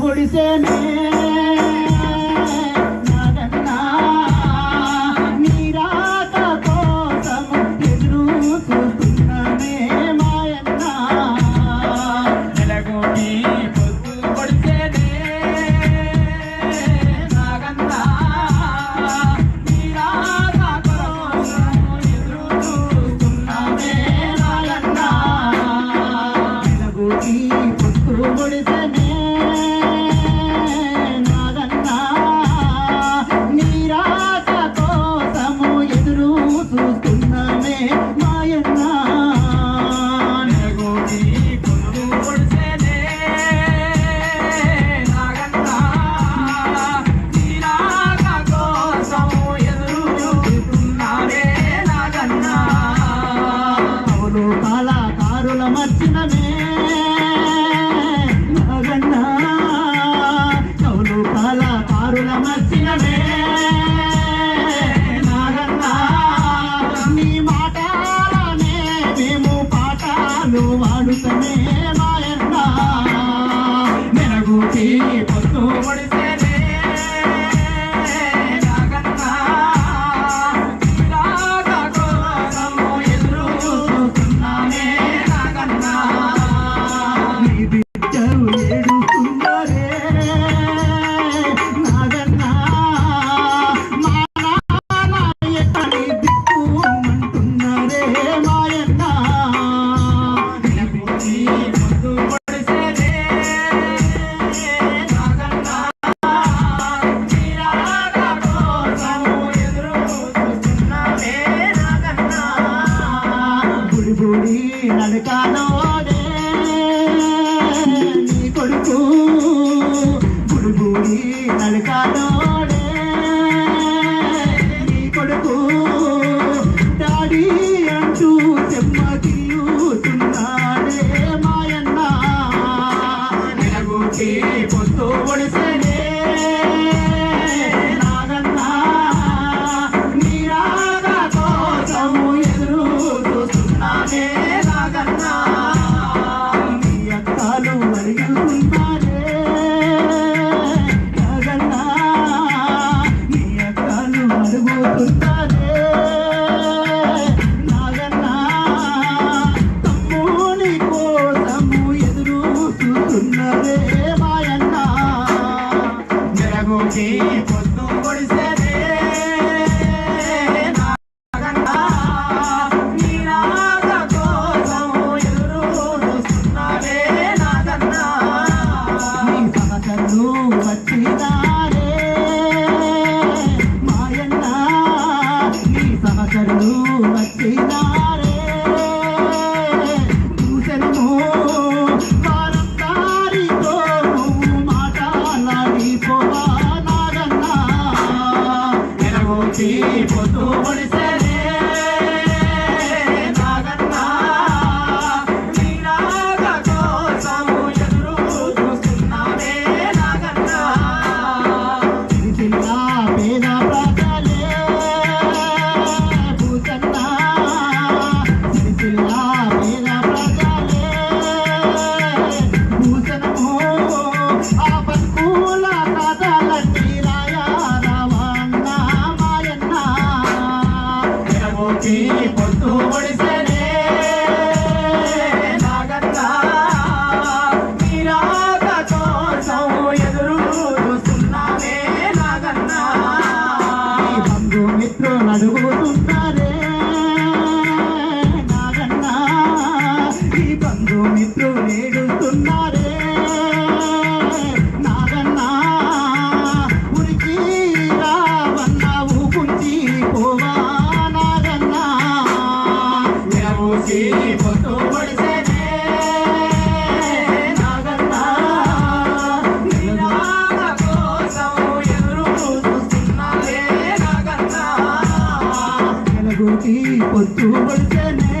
ಹೊಡಿಸೇ కవులు కళాకారుల మర్చినమే నాగన్న కవులు కళాకారుల మర్చినమే నడకాలోడే నీ కొడుకు గురుగురి నడకాలో জীবন ಗುರಿ ಪೊತ್ತು ಬರ್ತನೆ